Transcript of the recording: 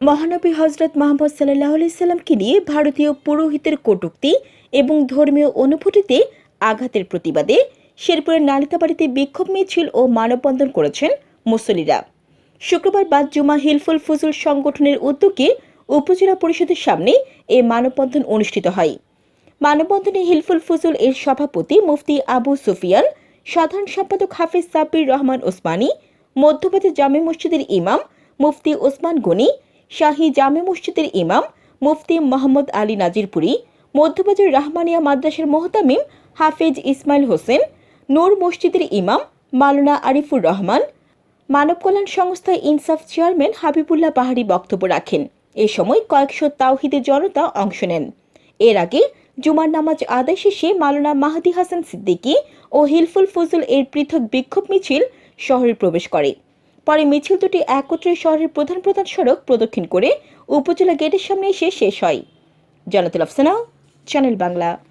মহানবী হজরত মোহাম্মদ সাল্লাহ সাল্লামকে নিয়ে ভারতীয় পুরোহিতের কটূক্তি এবং ধর্মীয় অনুভূতিতে আঘাতের প্রতিবাদে শেরপুরের নালিতাবাড়িতে বিক্ষোভ মিছিল ও মানববন্ধন করেছেন মুসল্লিরা। শুক্রবার বাদ জুমা হিলফুল ফজল সংগঠনের উদ্যোগে উপজেলা পরিষদের সামনে এ মানববন্ধন অনুষ্ঠিত হয়। মানববন্ধনে হিলফুল ফজল এর সভাপতি মুফতি আবু সুফিয়ান, সাধারণ সম্পাদক হাফিজ সাব্বির রহমান ওসমানী, মধ্যপ্রদেশ জামে মসজিদের ইমাম মুফতি ওসমান গনি শাহী জামে মসজিদের ইমাম মুফতি মোহাম্মদ আলী নাজিরপুরি মধ্যপ্রদেশ রাহমানিয়া মাদ্রাসার মোহতামিম হাফিজ ইসমাইল হোসেন, নূর মসজিদের ইমাম মাওলানা আরিফুর রহমান, মানব কল্যাণ সংস্থা ইনসাফ চেয়ারম্যান হাবিবুল্লাহ পাহাড়ি বক্তব্য রাখেন। এ সময় কয়েকশো তাওহিদের জনতা অংশ নেন। এর আগে জুমার নামাজ আদায় শেষে মাওলানা মাহাদি হাসান সিদ্দিকী ও হিলফুল ফজল এর পৃথক বিক্ষোভ মিছিল শহরে প্রবেশ করে। পরে মিছিল দুটি একত্রে শহরের প্রধান প্রধান সড়ক প্রদক্ষিণ করে উপজেলা গেটের সামনে এসে শেষ হয়। জনতুল আফসানা, চ্যানেল বাংলা।